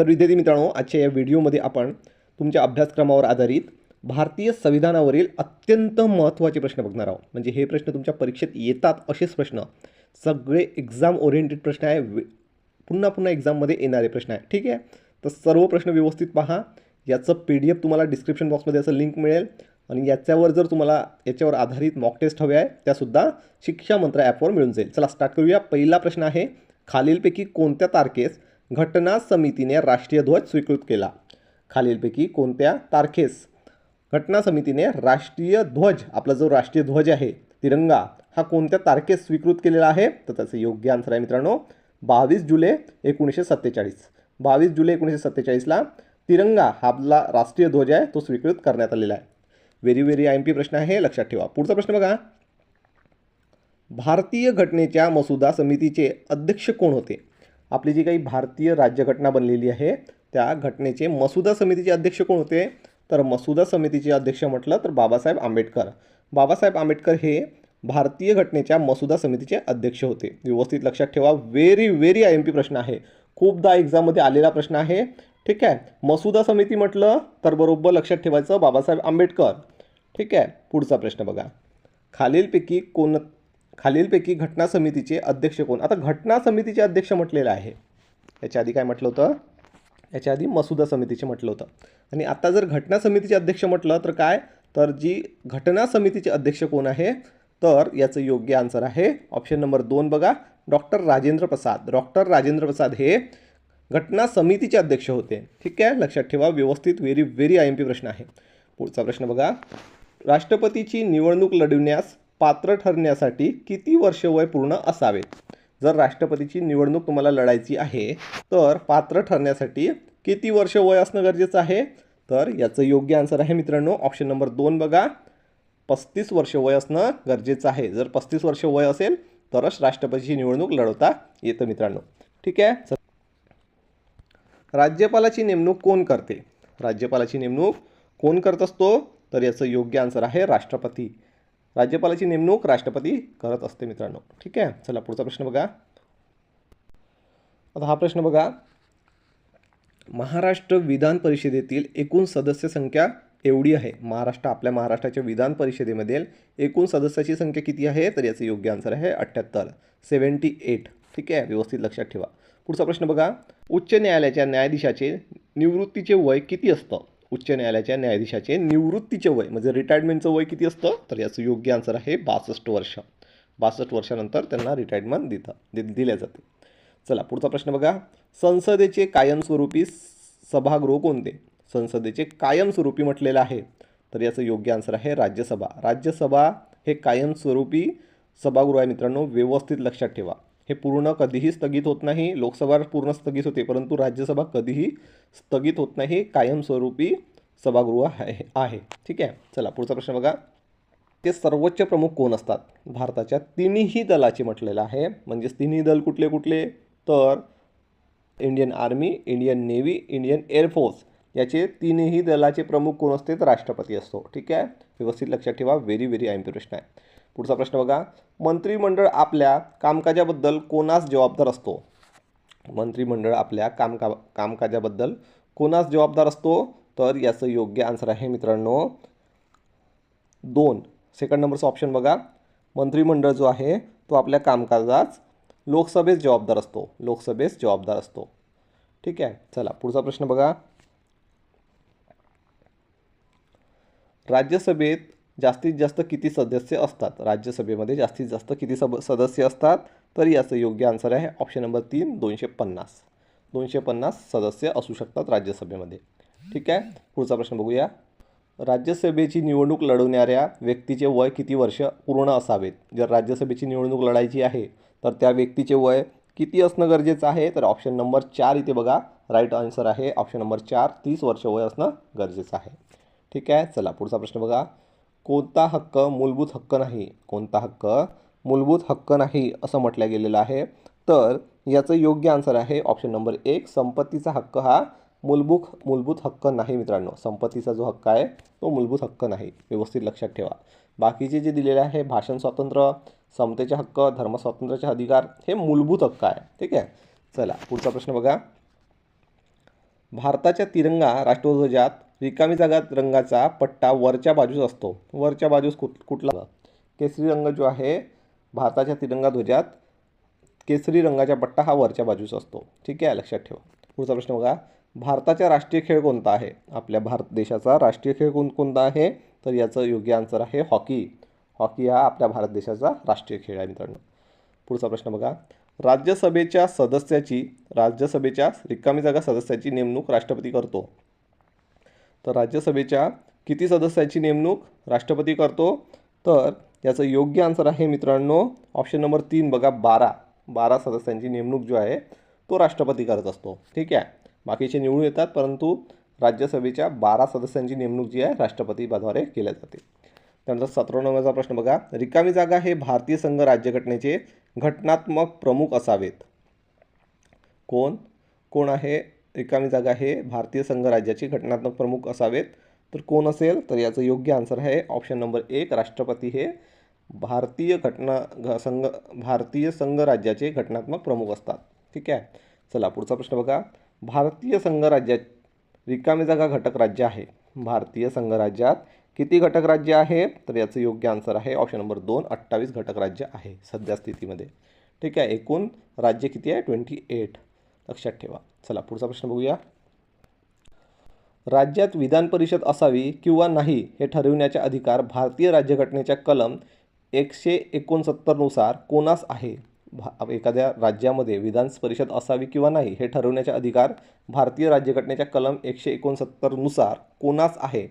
तर विद्यार्थी मित्रांनो आजच्या या व्हिडिओमध्ये आपण तुमच्या अभ्यासक्रमावर आधारित भारतीय संविधानावरील अत्यंत महत्त्वाचे प्रश्न बघणार आहोत. म्हणजे हे प्रश्न तुमच्या परीक्षेत येतात असेच प्रश्न. सगळे एक्झाम ओरिएंटेड प्रश्न आहे. पुन्हा पुन्हा एक्झाममध्ये येणारे प्रश्न आहे. ठीक आहे? तर सर्व प्रश्न व्यवस्थित पहा. याचं पी डी एफ तुम्हाला डिस्क्रिप्शन बॉक्समध्ये असं लिंक मिळेल. आणि याच्यावर जर तुम्हाला याच्यावर आधारित मॉक टेस्ट हवे आहे त्यासुद्धा शिक्षा मंत्र ॲपवर मिळून जाईल. चला स्टार्ट करूया. पहिला प्रश्न आहे खालीलपैकी कोणत्या तारखेस घटना समितीने राष्ट्रीय ध्वज स्वीकृत केला. खालीलपैकी कोणत्या तारखेस? घटना समितीने राष्ट्रीय ध्वज आपला जो राष्ट्रीय ध्वज आहे तिरंगा हा कोणत्या तारखेस स्वीकृत केलेला आहे? तर त्याचं योग्य आन्सर आहे मित्रांनो बावीस जुलै एकोणीसशे सत्तेचाळीस. बावीस जुलै एकोणीसशे सत्तेचाळीसला तिरंगा हा आपला राष्ट्रीय ध्वज आहे तो स्वीकृत करण्यात आलेला आहे. Very very I M P प्रश्न आहे लक्षात ठेवा. पुढचा प्रश्न बघा. भारतीय घटनेच्या मसुदा समितीचे अध्यक्ष कोण होते? आपली जी काही भारतीय राज्यघटना बनलेली आहे त्या घटनेचे मसुदा समितीचे अध्यक्ष कोण होते? तर मसुदा समितीचे अध्यक्ष म्हटलं तर बाबासाहेब आंबेडकर. बाबासाहेब आंबेडकर हे भारतीय घटनेच्या मसुदा समितीचे अध्यक्ष होते. व्यवस्थित लक्षात ठेवा very very I M P प्रश्न आहे. खूपदा एक्झाममध्ये आलेला प्रश्न आहे. ठीक आहे? मसुदा समिती म्हटलं तर बरोबर लक्षात ठेवायचं बाबासाहेब आंबेडकर. ठीक आहे? पुढचा प्रश्न बघा. खालीलपैकी कोण खालीलपैकी घटना समितीचे अध्यक्ष कोण? आता घटना समितीचे अध्यक्ष म्हटलेलं आहे. याच्या आधी काय म्हटलं होतं? याच्या आधी मसुदा समितीचे म्हटलं होतं. आणि आता जर घटना समितीचे अध्यक्ष म्हटलं तर काय? तर जी घटना समितीचे अध्यक्ष कोण आहे? तर याचं योग्य आन्सर आहे. ऑप्शन नंबर दोन बघा. डॉक्टर राजेंद्र प्रसाद. डॉक्टर राजेंद्र प्रसाद हे घटना समितीचे अध्यक्ष होते. ठीक आहे? लक्षात ठेवा. व्यवस्थित very very I M P प्रश्न आहे. पुढचा प्रश्न बघा. राष्ट्रपतीची निवडणूक लढविण्यास पात्र ठरण्यासाठी किती वर्ष वय पूर्ण असावेत जर राष्ट्रपतीची निवडणूक तुम्हाला लढायची आहे तर पात्र ठरण्यासाठी किती वर्ष वय असणं गरजेचं आहे? तर याचं योग्य आन्सर आहे मित्रांनो ऑप्शन नंबर दोन बघा. पस्तीस वर्ष वय असणं गरजेचं आहे. जर पस्तीस वर्ष वय असेल तरच राष्ट्रपतीची निवडणूक लढवता येतं मित्रांनो. ठीक आहे? राज्यपालाची नेमणूक कोण करते? राज्यपालाची नेमणूक कोण करत असतो? तर याचं योग्य आन्सर आहे राष्ट्रपती. राज्यपालाची नेमणूक राष्ट्रपती करत असते मित्रांनो. ठीक आहे? चला पुढचा प्रश्न बघा. आता हा प्रश्न बघा. महाराष्ट्र विधान परिषदेतील एकूण सदस्य संख्या एवढी आहे. महाराष्ट्र आपल्या महाराष्ट्राच्या विधान परिषदेमधील एकूण सदस्याची संख्या किती आहे? तर याचं योग्य आन्सर आहे अठ्ठ्याहत्तर. सेवन्टी एट ठीक आहे? व्यवस्थित लक्षात ठेवा. पुढचा प्रश्न बघा. उच्च न्यायालयाच्या न्यायाधीशाचे निवृत्तीचे वय किती असतं? उच्च न्यायालयाच्या न्यायाधीशाचे निवृत्तीचे वय म्हणजे रिटायरमेंटचं वय किती असतं? तर याचं योग्य आन्सर आहे बासष्ट वर्ष. बासष्ट वर्षानंतर त्यांना रिटायरमेंट देतं दि दिल्या जाते. चला पुढचा प्रश्न बघा. संसदेचे कायमस्वरूपी सभागृह कोणते? संसदेचे कायमस्वरूपी म्हटलेलं आहे. तर याचं योग्य आन्सर आहे राज्यसभा. राज्यसभा हे कायमस्वरूपी सभागृह आहे मित्रांनो. व्यवस्थित लक्षात ठेवा. हे पूर्ण कधीही स्थगित होत नाही. लोकसभा पूर्ण स्थगित होते परंतु राज्यसभा कधीही स्थगित होत नाही. कायमस्वरूपी सभागृह आहे आहे. ठीक आहे? चला पुढचा प्रश्न बघा. ते सर्वोच्च प्रमुख कोण असतात? भारताच्या तिन्ही दलाचे म्हटलेलं आहे. म्हणजेच तिन्ही दल कुठले कुठले? तर Indian army Indian navy Indian air force याचे तीनही दलाचे प्रमुख कोण असते? तर राष्ट्रपती असतो. ठीक आहे? व्यवस्थित लक्षात ठेवा. व्हेरी व्हेरी आय प्रश्न आहे. पुढचा प्रश्न बघा. मंत्रिमंडळ आपल्या कामकाजाबद्दल कोणास जबाबदार असतो? मंत्रिमंडळ आपल्या कामका कामकाजाबद्दल कोणास जबाबदार असतो? तर याचं योग्य आन्सर आहे मित्रांनो. दोन. सेकंड नंबरचं ऑप्शन बघा. मंत्रिमंडळ जो आहे तो आपल्या कामकाजास लोकसभेस जबाबदार असतो. लोकसभेस जबाबदार असतो. ठीक आहे? चला पुढचा प्रश्न बघा. राज्यसभेत जास्तीत जास्त किती सदस्य असतात? राज्यसभेमध्ये जास्तीत जास्त किती सब सदस्य असतात? तर याचं योग्य आन्सर आहे ऑप्शन नंबर तीन दोनशे पन्नास. दोनशे पन्नास सदस्य असू शकतात राज्यसभेमध्ये. ठीक आहे? पुढचा प्रश्न बघूया. राज्यसभेची निवडणूक लढवणाऱ्या व्यक्तीचे वय किती वर्ष पूर्ण असावेत? जर राज्यसभेची निवडणूक लढायची आहे तर त्या व्यक्तीचे वय किती असणं गरजेचं आहे? तर ऑप्शन नंबर चार इथे बघा. राईट आन्सर आहे ऑप्शन नंबर चार. तीस वर्ष वय असणं गरजेचं आहे. ठीक आहे? चला पुढचा प्रश्न बघा. कोणता हक्क मूलभूत हक्क नाही? कोणता हक्क मूलभूत हक्क नाही असं म्हटलं गेलेलं आहे. तर याचं योग्य आन्सर आहे ऑप्शन नंबर एक. संपत्तीचा हक्क हा मूलभूत मूलभूत हक्क नाही मित्रांनो. संपत्तीचा जो हक्क आहे तो मूलभूत हक्क नाही. व्यवस्थित लक्षात ठेवा. बाकीचे जे दिलेले आहे भाषण स्वातंत्र्य समतेचे हक्क धर्मस्वातंत्र्याचे अधिकार हे मूलभूत हक्क आहे. ठीक आहे? चला पुढचा प्रश्न बघा. भारताच्या तिरंगा राष्ट्रध्वजात रिकामी जागा रंगाचा पट्टा वरच्या बाजूस असतो. वरच्या बाजूस कुठ कुठला? केसरी रंग जो आहे भारताच्या तिरंगा ध्वजात केसरी रंगाचा पट्टा हा वरच्या बाजूस असतो. ठीक आहे? लक्षात ठेवा. पुढचा प्रश्न बघा. भारताचा राष्ट्रीय खेळ कोणता आहे? आपल्या भारत देशाचा राष्ट्रीय खेळ कोण कोणता आहे? तर याचं योग्य आन्सर आहे हॉकी. हॉकी हा आपल्या भारत देशाचा राष्ट्रीय खेळ आहे मित्रांनो. पुढचा प्रश्न बघा. राज्यसभेच्या सदस्याची राज्यसभेच्या रिकामी जागा सदस्याची नेमणूक राष्ट्रपती करतो. तर राज्यसभेच्या किती सदस्याची नेमणूक राष्ट्रपती करतो? तर याचं योग्य आन्सर आहे मित्रांनो ऑप्शन नंबर तीन बघा बारा. बारा सदस्यांची नेमणूक जो आहे तो राष्ट्रपती करत असतो. ठीक आहे? बाकीचे निवडून येतात परंतु राज्यसभेच्या बारा सदस्यांची नेमणूक जी आहे राष्ट्रपतीद्वारे केल्या जाते. त्यानंतर सतरा नंबरचा प्रश्न बघा. रिकामी जागा हे भारतीय संघ राज्यघटनेचे घटनात्मक प्रमुख असावेत. कोण? कोण आहे? रिकामी जागा हे भारतीय संघराज्याचे घटनात्मक प्रमुख असावेत. तर कोण असेल? तर याचं योग्य आन्सर आहे ऑप्शन नंबर एक राष्ट्रपती हे भारतीय घटना घ संघ भारतीय संघराज्याचे घटनात्मक प्रमुख असतात. ठीक आहे? चला पुढचा प्रश्न बघा. भारतीय संघराज्या रिकामी जागा घटक राज्य आहे. भारतीय संघराज्यात किती घटक राज्य आहे? तर याचं योग्य आन्सर आहे ऑप्शन नंबर दोन अठ्ठावीस घटक राज्य आहे सध्या स्थितीमध्ये. ठीक आहे? एकूण राज्य किती आहे? ट्वेंटी एट लक्षात ठेवा. चला पुढचा प्रश्न बघूया. राज्यात विधान परिषद असावी किंवा नाही हे ठरविण्याचा अधिकार भारतीय राज्यघटनेच्या कलम एकशे एकोणसत्तरनुसार कोणास आहे? भा एखाद्या राज्यामध्ये विधान परिषद असावी किंवा नाही हे ठरवण्याचा अधिकार भारतीय राज्यघटनेच्या कलम एकशे एकोणसत्तरनुसार कोणास आहे?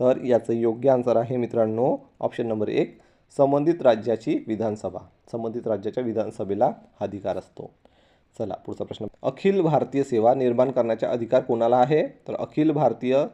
तर याचं योग्य आन्सर आहे मित्रांनो ऑप्शन नंबर एक संबंधित राज्याची विधानसभा. संबंधित राज्याच्या विधानसभेला हा अधिकार असतो. चला पुढचा प्रश्न. अखिल भारतीय सेवा निर्माण करण्याचा अधिकार कोणाला आहे? तर अखिल भारतीय